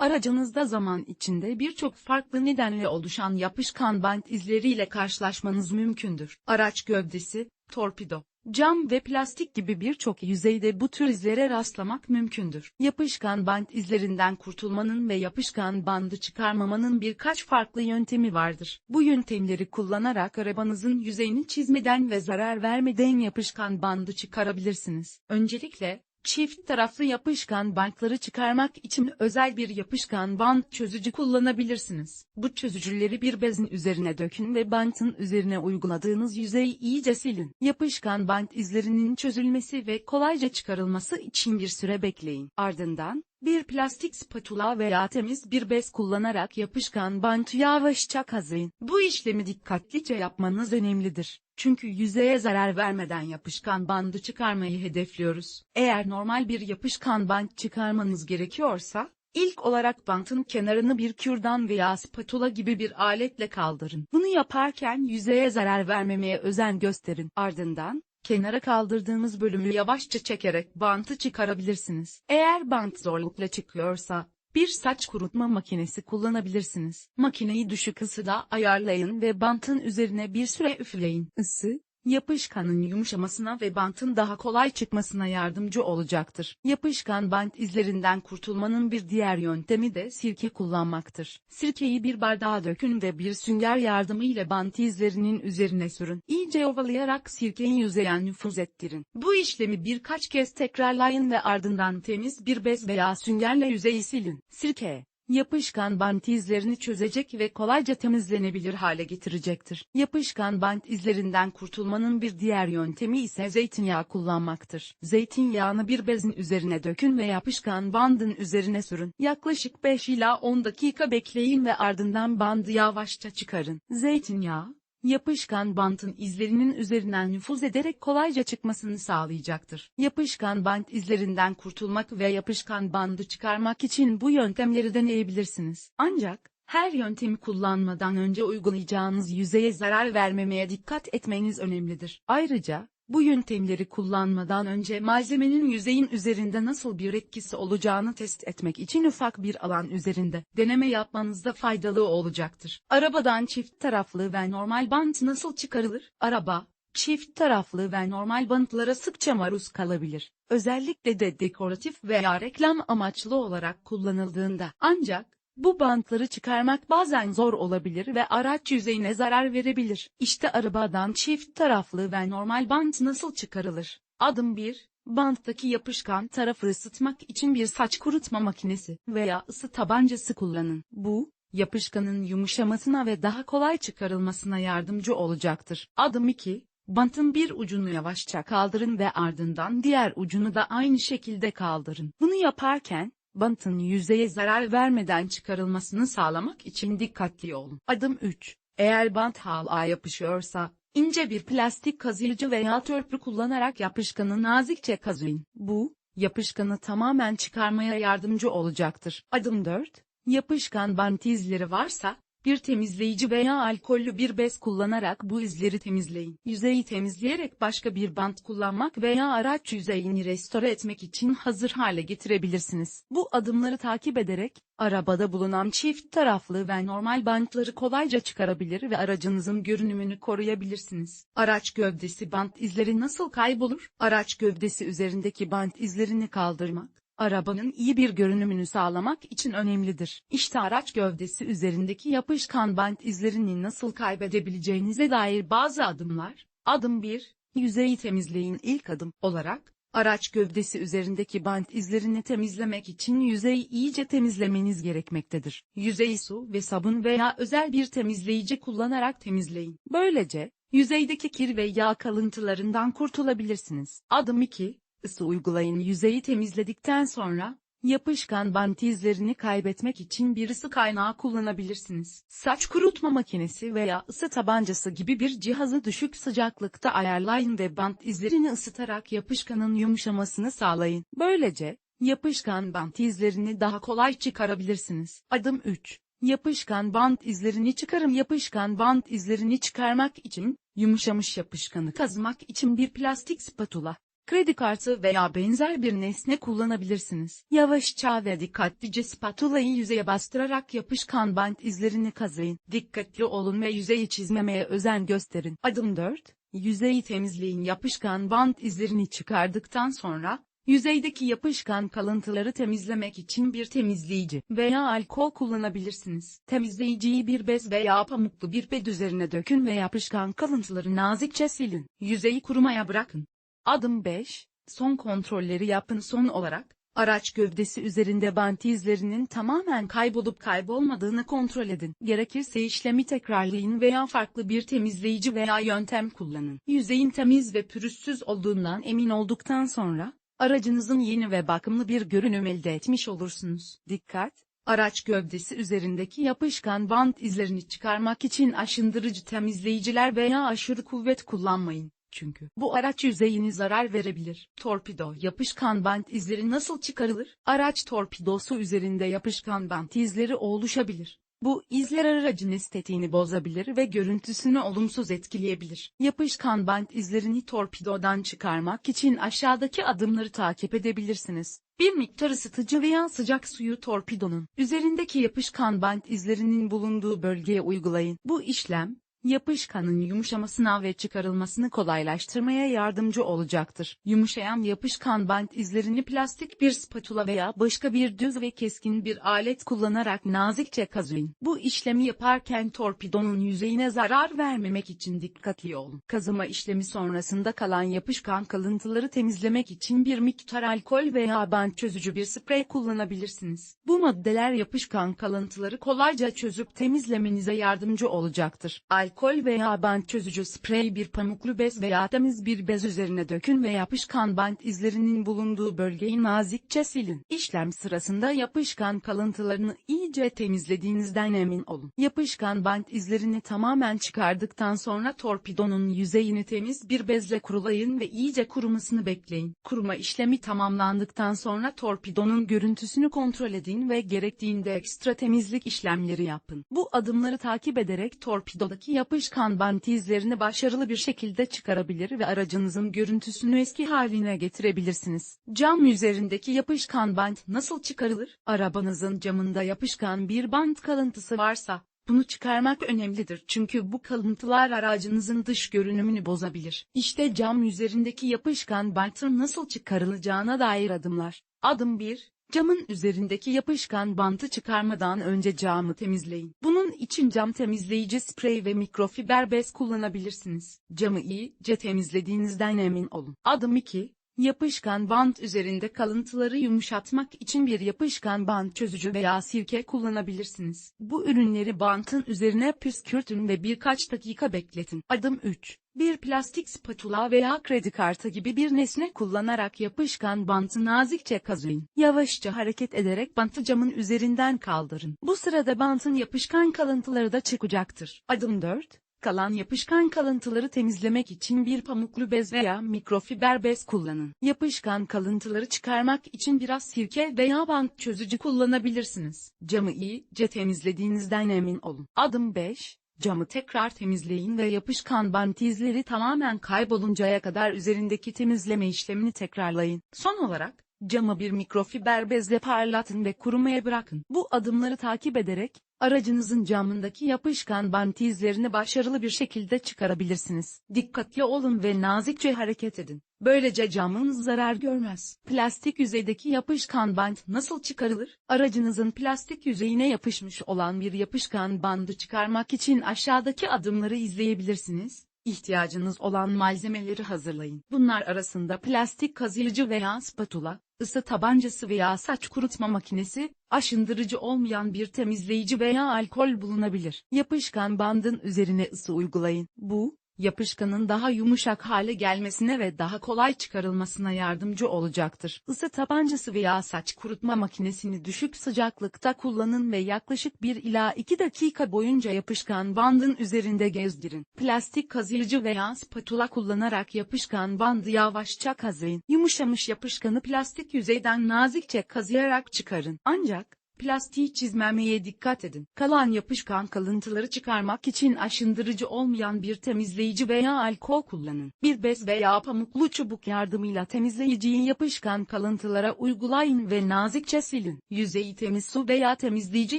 Aracınızda zaman içinde birçok farklı nedenle oluşan yapışkan bant izleriyle karşılaşmanız mümkündür. Araç gövdesi, torpido, cam ve plastik gibi birçok yüzeyde bu tür izlere rastlamak mümkündür. Yapışkan bant izlerinden kurtulmanın ve yapışkan bandı çıkarmamanın birkaç farklı yöntemi vardır. Bu yöntemleri kullanarak arabanızın yüzeyini çizmeden ve zarar vermeden yapışkan bandı çıkarabilirsiniz. Öncelikle, Çift taraflı yapışkan bantları çıkarmak için özel bir yapışkan bant çözücü kullanabilirsiniz. Bu çözücüleri bir bezin üzerine dökün ve bantın üzerine uyguladığınız yüzeyi iyice silin. Yapışkan bant izlerinin çözülmesi ve kolayca çıkarılması için bir süre bekleyin. Ardından, bir plastik spatula veya temiz bir bez kullanarak yapışkan bantı yavaşça kazıyın. Bu işlemi dikkatlice yapmanız önemlidir. Çünkü yüzeye zarar vermeden yapışkan bandı çıkarmayı hedefliyoruz. Eğer normal bir yapışkan bant çıkarmanız gerekiyorsa, ilk olarak bantın kenarını bir kürdan veya spatula gibi bir aletle kaldırın. Bunu yaparken yüzeye zarar vermemeye özen gösterin. Ardından, kenara kaldırdığımız bölümü yavaşça çekerek bantı çıkarabilirsiniz. Eğer bant zorlukla çıkıyorsa, bir saç kurutma makinesi kullanabilirsiniz. Makineyi düşük ısıda ayarlayın ve bantın üzerine bir süre üfleyin. Isı, yapışkanın yumuşamasına ve bantın daha kolay çıkmasına yardımcı olacaktır. Yapışkan bant izlerinden kurtulmanın bir diğer yöntemi de sirke kullanmaktır. Sirkeyi bir bardağa dökün ve bir sünger yardımıyla bant izlerinin üzerine sürün. İyice ovalayarak sirkeyi yüzeye nüfuz ettirin. Bu işlemi birkaç kez tekrarlayın ve ardından temiz bir bez veya süngerle yüzeyi silin. Sirke, yapışkan bant izlerini çözecek ve kolayca temizlenebilir hale getirecektir. Yapışkan bant izlerinden kurtulmanın bir diğer yöntemi ise zeytinyağı kullanmaktır. Zeytinyağını bir bezin üzerine dökün ve yapışkan bandın üzerine sürün. Yaklaşık 5 ila 10 dakika bekleyin ve ardından bandı yavaşça çıkarın. Zeytinyağı, yapışkan bantın izlerinin üzerinden nüfuz ederek kolayca çıkmasını sağlayacaktır. Yapışkan bant izlerinden kurtulmak ve yapışkan bandı çıkarmak için bu yöntemleri deneyebilirsiniz. Ancak, her yöntemi kullanmadan önce uygulayacağınız yüzeye zarar vermemeye dikkat etmeniz önemlidir. Ayrıca, bu yöntemleri kullanmadan önce malzemenin yüzeyin üzerinde nasıl bir etkisi olacağını test etmek için ufak bir alan üzerinde deneme yapmanızda faydalı olacaktır. Arabadan çift taraflı ve normal bant nasıl çıkarılır? Araba, çift taraflı ve normal bantlara sıkça maruz kalabilir. Özellikle de dekoratif veya reklam amaçlı olarak kullanıldığında. Ancak, bu bantları çıkarmak bazen zor olabilir ve araç yüzeyine zarar verebilir. İşte arabadan çift taraflı ve normal bant nasıl çıkarılır? Adım 1. Banttaki yapışkan tarafı ısıtmak için bir saç kurutma makinesi veya ısı tabancası kullanın. Bu, yapışkanın yumuşamasına ve daha kolay çıkarılmasına yardımcı olacaktır. Adım 2. Bantın bir ucunu yavaşça kaldırın ve ardından diğer ucunu da aynı şekilde kaldırın. Bunu yaparken, bantın yüzeye zarar vermeden çıkarılmasını sağlamak için dikkatli olun. Adım 3. Eğer bant hala yapışıyorsa, ince bir plastik kazıyıcı veya törpü kullanarak yapışkanı nazikçe kazıyın. Bu, yapışkanı tamamen çıkarmaya yardımcı olacaktır. Adım 4. Yapışkan bant izleri varsa, bir temizleyici veya alkollü bir bez kullanarak bu izleri temizleyin. Yüzeyi temizleyerek başka bir bant kullanmak veya araç yüzeyini restore etmek için hazır hale getirebilirsiniz. Bu adımları takip ederek, arabada bulunan çift taraflı ve normal bantları kolayca çıkarabilir ve aracınızın görünümünü koruyabilirsiniz. Araç gövdesi bant izleri nasıl kaybolur? Araç gövdesi üzerindeki bant izlerini kaldırmak arabanın iyi bir görünümünü sağlamak için önemlidir. İşte araç gövdesi üzerindeki yapışkan bant izlerini nasıl kaybedebileceğinize dair bazı adımlar. Adım 1, yüzeyi temizleyin ilk adım olarak, araç gövdesi üzerindeki bant izlerini temizlemek için yüzeyi iyice temizlemeniz gerekmektedir. Yüzeyi su ve sabun veya özel bir temizleyici kullanarak temizleyin. Böylece, yüzeydeki kir ve yağ kalıntılarından kurtulabilirsiniz. Adım 2, ısı uygulayın yüzeyi temizledikten sonra, yapışkan bant izlerini kaybetmek için bir ısı kaynağı kullanabilirsiniz. Saç kurutma makinesi veya ısı tabancası gibi bir cihazı düşük sıcaklıkta ayarlayın ve bant izlerini ısıtarak yapışkanın yumuşamasını sağlayın. Böylece, yapışkan bant izlerini daha kolay çıkarabilirsiniz. Adım 3. Yapışkan bant izlerini çıkarım. Yapışkan bant izlerini çıkarmak için, yumuşamış yapışkanı kazmak için bir plastik spatula kredi kartı veya benzer bir nesne kullanabilirsiniz. Yavaşça ve dikkatlice spatulayı yüzeye bastırarak yapışkan bant izlerini kazıyın. Dikkatli olun ve yüzeyi çizmemeye özen gösterin. Adım 4. Yüzeyi temizleyin. Yapışkan bant izlerini çıkardıktan sonra, Yüzeydeki yapışkan kalıntıları temizlemek için bir temizleyici veya alkol kullanabilirsiniz. Temizleyiciyi bir bez veya pamuklu bir bed üzerine dökün ve yapışkan kalıntıları nazikçe silin. Yüzeyi kurumaya bırakın. Adım 5. Son kontrolleri yapın son olarak, araç gövdesi üzerinde bant izlerinin tamamen kaybolup kaybolmadığını kontrol edin. Gerekirse işlemi tekrarlayın veya farklı bir temizleyici veya yöntem kullanın. Yüzeyin temiz ve pürüzsüz olduğundan emin olduktan sonra, aracınızın yeni ve bakımlı bir görünüm elde etmiş olursunuz. Dikkat! Araç gövdesi üzerindeki yapışkan bant izlerini çıkarmak için aşındırıcı temizleyiciler veya aşırı kuvvet kullanmayın. Çünkü bu araç yüzeyine zarar verebilir. Torpido yapışkan bant izleri nasıl çıkarılır? Araç torpidosu üzerinde yapışkan bant izleri oluşabilir. Bu izler aracın estetiğini bozabilir ve görüntüsünü olumsuz etkileyebilir. Yapışkan bant izlerini torpidodan çıkarmak için aşağıdaki adımları takip edebilirsiniz. Bir miktar ısıtıcı veya sıcak suyu torpidonun üzerindeki yapışkan bant izlerinin bulunduğu bölgeye uygulayın. Bu işlem, yapışkanın yumuşamasına ve çıkarılmasını kolaylaştırmaya yardımcı olacaktır. Yumuşayan yapışkan bant izlerini plastik bir spatula veya başka bir düz ve keskin bir alet kullanarak nazikçe kazıyın. Bu işlemi yaparken torpidonun yüzeyine zarar vermemek için dikkatli olun. Kazıma işlemi sonrasında kalan yapışkan kalıntıları temizlemek için bir miktar alkol veya bant çözücü bir sprey kullanabilirsiniz. Bu maddeler yapışkan kalıntıları kolayca çözüp temizlemenize yardımcı olacaktır. Alkol veya bant çözücü sprey bir pamuklu bez veya temiz bir bez üzerine dökün ve yapışkan bant izlerinin bulunduğu bölgeyi nazikçe silin. İşlem sırasında yapışkan kalıntılarını iyice temizlediğinizden emin olun. Yapışkan bant izlerini tamamen çıkardıktan sonra torpidonun yüzeyini temiz bir bezle kurulayın ve iyice kurumasını bekleyin. Kuruma işlemi tamamlandıktan sonra torpidonun görüntüsünü kontrol edin ve gerektiğinde ekstra temizlik işlemleri yapın. Bu adımları takip ederek torpidodaki yapışkan bant izlerini başarılı bir şekilde çıkarabilir ve aracınızın görüntüsünü eski haline getirebilirsiniz. Cam üzerindeki yapışkan bant nasıl çıkarılır? Arabanızın camında yapışkan bir bant kalıntısı varsa, bunu çıkarmak önemlidir çünkü bu kalıntılar aracınızın dış görünümünü bozabilir. İşte cam üzerindeki yapışkan bantın nasıl çıkarılacağına dair adımlar. Adım 1. Camın üzerindeki yapışkan bantı çıkarmadan önce camı temizleyin. Bunun için cam temizleyici sprey ve mikrofiber bez kullanabilirsiniz. Camı iyice temizlediğinizden emin olun. Adım 2. Yapışkan bant üzerinde kalıntıları yumuşatmak için bir yapışkan bant çözücü veya sirke kullanabilirsiniz. Bu ürünleri bantın üzerine püskürtün ve birkaç dakika bekletin. Adım 3. Bir plastik spatula veya kredi kartı gibi bir nesne kullanarak yapışkan bantı nazikçe kazıyın. Yavaşça hareket ederek bantı camın üzerinden kaldırın. Bu sırada bantın yapışkan kalıntıları da çıkacaktır. Adım 4. Kalan yapışkan kalıntıları temizlemek için bir pamuklu bez veya mikrofiber bez kullanın. Yapışkan kalıntıları çıkarmak için biraz sirke veya bant çözücü kullanabilirsiniz. Camı iyice temizlediğinizden emin olun. Adım 5. Camı tekrar temizleyin ve yapışkan bant izleri tamamen kayboluncaya kadar üzerindeki temizleme işlemini tekrarlayın. Son olarak, camı bir mikrofiber bezle parlatın ve kurumaya bırakın. Bu adımları takip ederek, aracınızın camındaki yapışkan bant izlerini başarılı bir şekilde çıkarabilirsiniz. Dikkatli olun ve nazikçe hareket edin. Böylece camınız zarar görmez. Plastik yüzeydeki yapışkan bant nasıl çıkarılır? Aracınızın plastik yüzeyine yapışmış olan bir yapışkan bandı çıkarmak için aşağıdaki adımları izleyebilirsiniz. İhtiyacınız olan malzemeleri hazırlayın. Bunlar arasında plastik kazıyıcı veya spatula, ısı tabancası veya saç kurutma makinesi, aşındırıcı olmayan bir temizleyici veya alkol bulunabilir. Yapışkan bandın üzerine ısı uygulayın. Bu, yapışkanın daha yumuşak hale gelmesine ve daha kolay çıkarılmasına yardımcı olacaktır. Isı tabancası veya saç kurutma makinesini düşük sıcaklıkta kullanın ve yaklaşık 1 ila 2 dakika boyunca yapışkan bandın üzerinde gezdirin. Plastik kazıyıcı veya spatula kullanarak yapışkan bandı yavaşça kazıyın. Yumuşamış yapışkanı plastik yüzeyden nazikçe kazıyarak çıkarın. Ancak, Plastiği çizmemeye dikkat edin. Kalan yapışkan kalıntıları çıkarmak için aşındırıcı olmayan bir temizleyici veya alkol kullanın. Bir bez veya pamuklu çubuk yardımıyla temizleyiciyi yapışkan kalıntılara uygulayın ve nazikçe silin. Yüzeyi temiz su veya temizleyici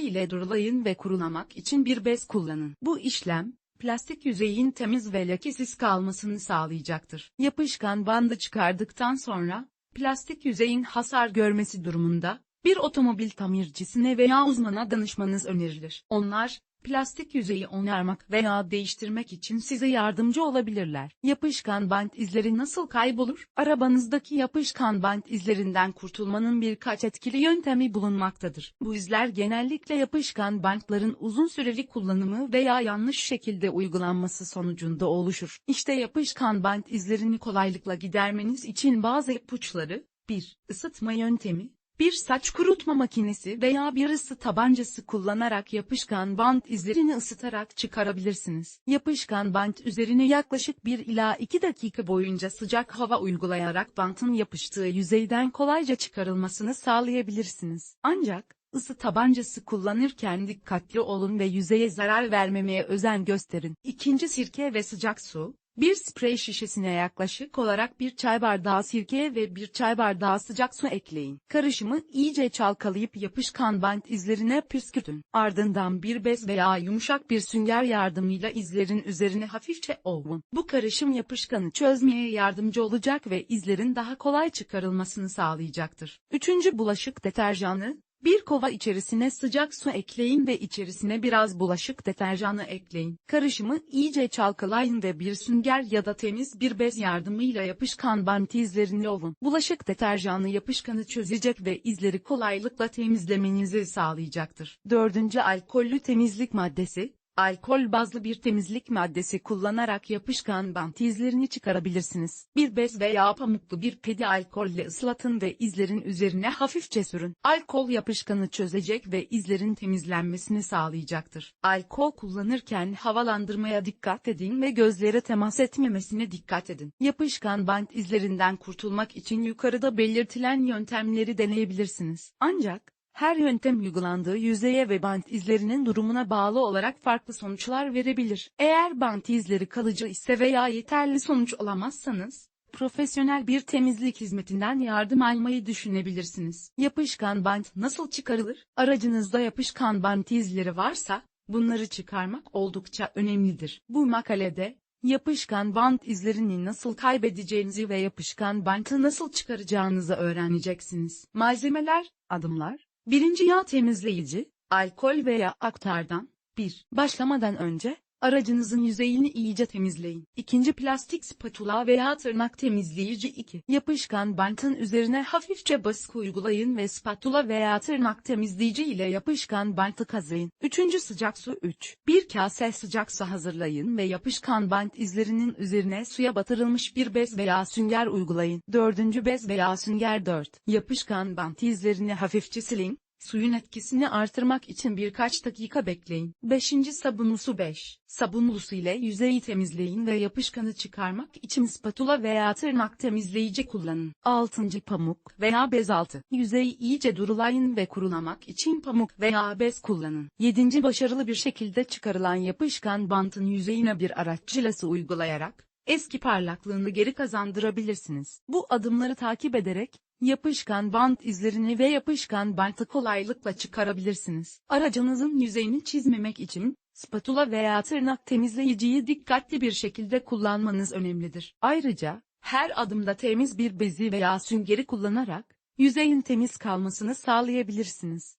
ile durulayın ve kurulamak için bir bez kullanın. Bu işlem, plastik yüzeyin temiz ve lekesiz kalmasını sağlayacaktır. Yapışkan bandı çıkardıktan sonra, plastik yüzeyin hasar görmesi durumunda, bir otomobil tamircisine veya uzmana danışmanız önerilir. Onlar, plastik yüzeyi onarmak veya değiştirmek için size yardımcı olabilirler. Yapışkan bant izleri nasıl kaybolur? Arabanızdaki yapışkan bant izlerinden kurtulmanın birkaç etkili yöntemi bulunmaktadır. Bu izler genellikle yapışkan bantların uzun süreli kullanımı veya yanlış şekilde uygulanması sonucunda oluşur. İşte yapışkan bant izlerini kolaylıkla gidermeniz için bazı ipuçları, 1. Isıtma yöntemi, bir saç kurutma makinesi veya bir ısı tabancası kullanarak yapışkan bant izlerini ısıtarak çıkarabilirsiniz. Yapışkan bant üzerine yaklaşık 1 ila 2 dakika boyunca sıcak hava uygulayarak bantın yapıştığı yüzeyden kolayca çıkarılmasını sağlayabilirsiniz. Ancak, ısı tabancası kullanırken dikkatli olun ve yüzeye zarar vermemeye özen gösterin. İkinci sirke ve sıcak su, bir sprey şişesine yaklaşık olarak bir çay bardağı sirke ve bir çay bardağı sıcak su ekleyin. Karışımı iyice çalkalayıp yapışkan bant izlerine püskürtün. Ardından bir bez veya yumuşak bir sünger yardımıyla izlerin üzerine hafifçe ovun. Bu karışım yapışkanı çözmeye yardımcı olacak ve izlerin daha kolay çıkarılmasını sağlayacaktır. Üçüncü bulaşık deterjanı, bir kova içerisine sıcak su ekleyin ve içerisine biraz bulaşık deterjanı ekleyin. Karışımı iyice çalkalayın ve bir sünger ya da temiz bir bez yardımıyla yapışkan bant izlerini ovun. Bulaşık deterjanı yapışkanı çözecek ve izleri kolaylıkla temizlemenizi sağlayacaktır. Dördüncü alkollü temizlik maddesi, Alkol bazlı bir temizlik maddesi kullanarak yapışkan bant izlerini çıkarabilirsiniz. Bir bez veya pamuklu bir pedi alkolle ıslatın ve izlerin üzerine hafifçe sürün. Alkol yapışkanı çözecek ve izlerin temizlenmesini sağlayacaktır. Alkol kullanırken havalandırmaya dikkat edin ve gözlere temas etmemesine dikkat edin. Yapışkan bant izlerinden kurtulmak için yukarıda belirtilen yöntemleri deneyebilirsiniz. Ancak, her yöntem uygulandığı yüzeye ve bant izlerinin durumuna bağlı olarak farklı sonuçlar verebilir. Eğer bant izleri kalıcı ise veya yeterli sonuç alamazsanız, profesyonel bir temizlik hizmetinden yardım almayı düşünebilirsiniz. Yapışkan bant nasıl çıkarılır? Aracınızda yapışkan bant izleri varsa, bunları çıkarmak oldukça önemlidir. Bu makalede, yapışkan bant izlerini nasıl kaybedeceğinizi ve yapışkan bantı nasıl çıkaracağınızı öğreneceksiniz. Malzemeler, adımlar, Birinci yağ temizleyici, alkol veya aktardan. 1. Başlamadan önce, aracınızın yüzeyini iyice temizleyin. İkinci plastik spatula veya tırnak temizleyici 2. Yapışkan bantın üzerine hafifçe baskı uygulayın ve spatula veya tırnak temizleyici ile yapışkan bantı kazıyın. Üçüncü sıcak su 3. Bir kase sıcak su hazırlayın ve yapışkan bant izlerinin üzerine suya batırılmış bir bez veya sünger uygulayın. Dördüncü bez veya sünger 4. Yapışkan bant izlerini hafifçe silin, Suyun etkisini artırmak için birkaç dakika bekleyin. 5. Sabunlu su 5. Sabunlu su ile yüzeyi temizleyin ve yapışkanı çıkarmak için spatula veya tırnak temizleyici kullanın. 6. Pamuk veya bez altı. Yüzeyi iyice durulayın ve kurulamak için pamuk veya bez kullanın. 7. Başarılı bir şekilde çıkarılan yapışkan bantın yüzeyine bir araç cilası uygulayarak, eski parlaklığını geri kazandırabilirsiniz. Bu adımları takip ederek, Yapışkan bant izlerini ve yapışkan bantı kolaylıkla çıkarabilirsiniz. Aracınızın yüzeyini çizmemek için, spatula veya tırnak temizleyiciyi dikkatli bir şekilde kullanmanız önemlidir. Ayrıca, her adımda temiz bir bezi veya süngeri kullanarak, yüzeyin temiz kalmasını sağlayabilirsiniz.